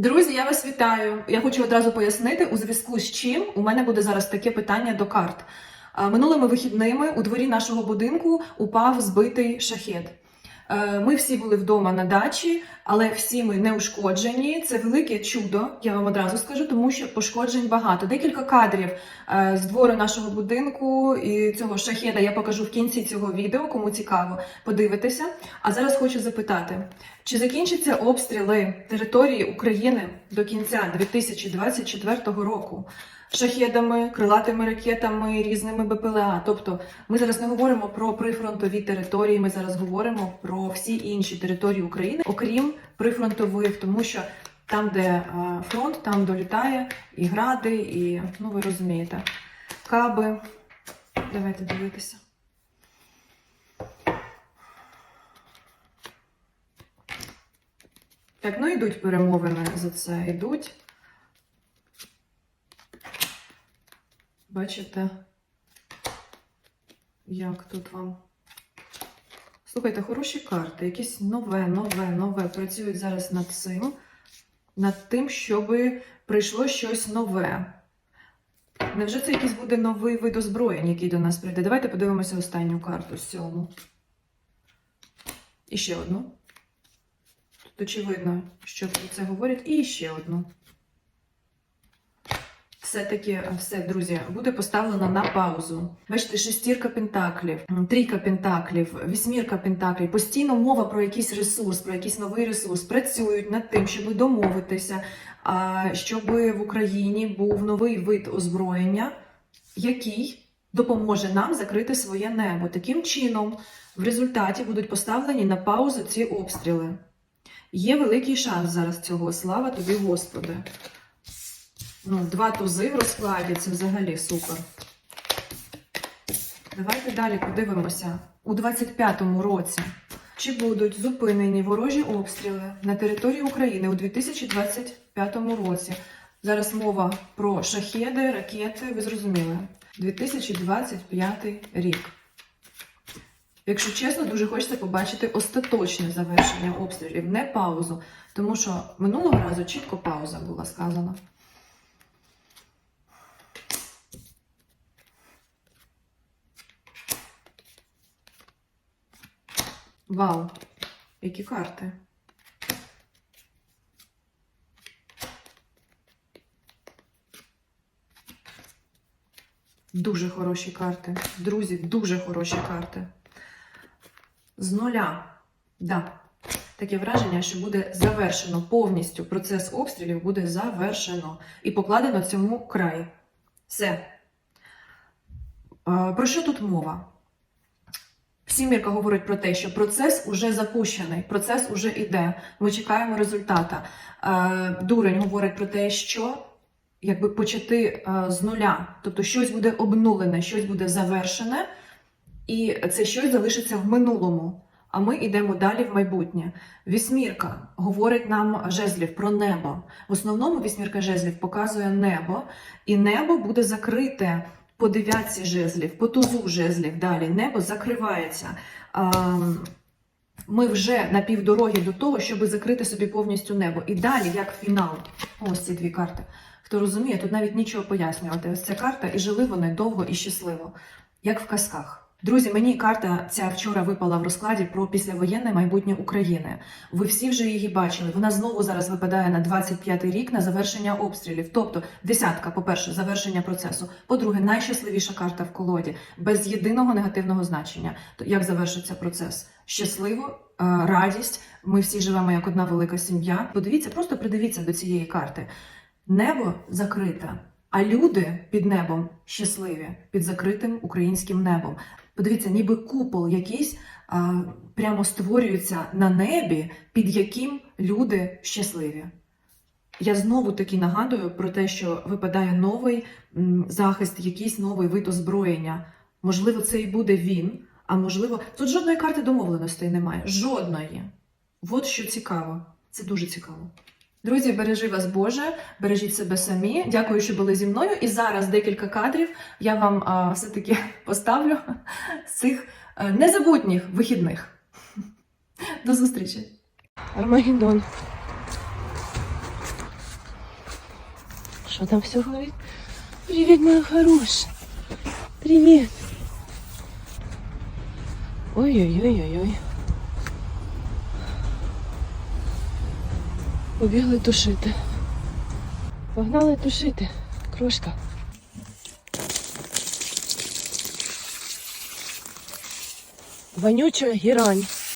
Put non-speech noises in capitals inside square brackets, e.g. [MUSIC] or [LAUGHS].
Друзі, я вас вітаю. Я хочу одразу пояснити, у зв'язку з чим у мене буде зараз таке питання до карт. Минулими вихідними у дворі нашого будинку упав збитий шахет. Е, Ми всі були вдома на дачі, але всі ми не ушкоджені. Це велике чудо, я вам одразу скажу, тому що пошкоджень багато. Декілька кадрів е, з двору нашого будинку і цього шахеда я покажу в кінці цього відео, кому цікаво, подивитися. А зараз хочу запитати: чи закінчаться обстріли території України до кінця 2024 року? Шахедами, крилатими ракетами, різними БПЛА. Тобто ми зараз не говоримо про прифронтові території, ми зараз говоримо про всі інші території України, окрім прифронтових, тому що там, де е, фронт, там долітає і гради, і ну ви розумієте, каби. Давайте дивитися. Так, ну йдуть перемовини за це. Йдуть. Бачите, як тут вам. Слухайте, хороші карти, якісь нове, нове, нове. Працюють зараз над цим, над тим, щоб прийшло щось нове. Невже це якийсь буде новий вид озброєнь, який до нас прийде? Давайте подивимося останню карту сьому. І ще одну. Тут очевидно, що про це говорять. І ще одну. Все-таки все, друзі, буде поставлено на паузу. Бачите, шестірка пентаклів, трійка пентаклів, вісьмірка пентаклів. Постійно мова про якийсь ресурс, про якийсь новий ресурс. Працюють над тим, щоб домовитися, щоб в Україні був новий вид озброєння, який допоможе нам закрити своє небо. Таким чином, в результаті будуть поставлені на паузу ці обстріли. Є великий шанс зараз цього. Слава тобі, Господи. Ну, два тузи в розкладі це взагалі супер. Давайте далі подивимося. У 25-му році чи будуть зупинені ворожі обстріли на території України у 2025 році? Зараз мова про шахеди, ракети, ви зрозуміли. 2025 рік. Якщо чесно, дуже хочеться побачити остаточне завершення обстрілів, не паузу. Тому що минулого разу чітко пауза була сказана. Вау, які карти. Дуже хороші карти. Друзі, дуже хороші карти. З нуля. Да. Таке враження, що буде завершено повністю процес обстрілів буде завершено і покладено цьому край. Все. Е, Про що тут мова? Сімірка говорить про те, що процес уже запущений, процес уже йде. Ми чекаємо результата. Е, Дурень говорить про те, що якби почати е, з нуля, тобто щось буде обнулене, щось буде завершене, і це щось залишиться в минулому. А ми йдемо далі в майбутнє. Вісьмірка говорить нам жезлів про небо. В основному вісьмірка жезлів показує небо, і небо буде закрите по дев'ятці жезлів, по тузу жезлів. Далі небо закривається. Ми вже на півдороги до того, щоб закрити собі повністю небо. І далі, як фінал, ось ці дві карти. Хто розуміє, тут навіть нічого пояснювати. Ось ця карта, і жили вони довго і щасливо, як в казках. Друзі, мені карта ця вчора випала в розкладі про післявоєнне майбутнє України. Ви всі вже її бачили. Вона знову зараз випадає на 25-й рік на завершення обстрілів. Тобто, десятка, по-перше, завершення процесу. По-друге, найщасливіша карта в колоді, без єдиного негативного значення. То як завершиться процес? Щасливо, е, радість. Ми всі живемо як одна велика сім'я. Подивіться, просто придивіться до цієї карти. Небо закрите, а люди під небом щасливі, під закритим українським небом. Подивіться, ніби купол якийсь а, прямо створюється на небі, під яким люди щасливі. Я знову таки нагадую про те, що випадає новий захист, якийсь новий вид озброєння. Можливо, це і буде він, а можливо, тут жодної карти домовленостей немає. Жодної. От що цікаво. Це дуже цікаво. Друзі, бережи вас Боже, бережіть себе самі. Дякую, що були зі мною. І зараз декілька кадрів я вам а, все-таки [LAUGHS] поставлю з цих а, незабутніх вихідних. [LAUGHS] До зустрічі! Армагеддон. Що там все горить? Привіт, моя хороша. Привіт. Ой-ой-ой-ой-ой. Побігли тушити. Погнали тушити. Крошка. Вонюча герань.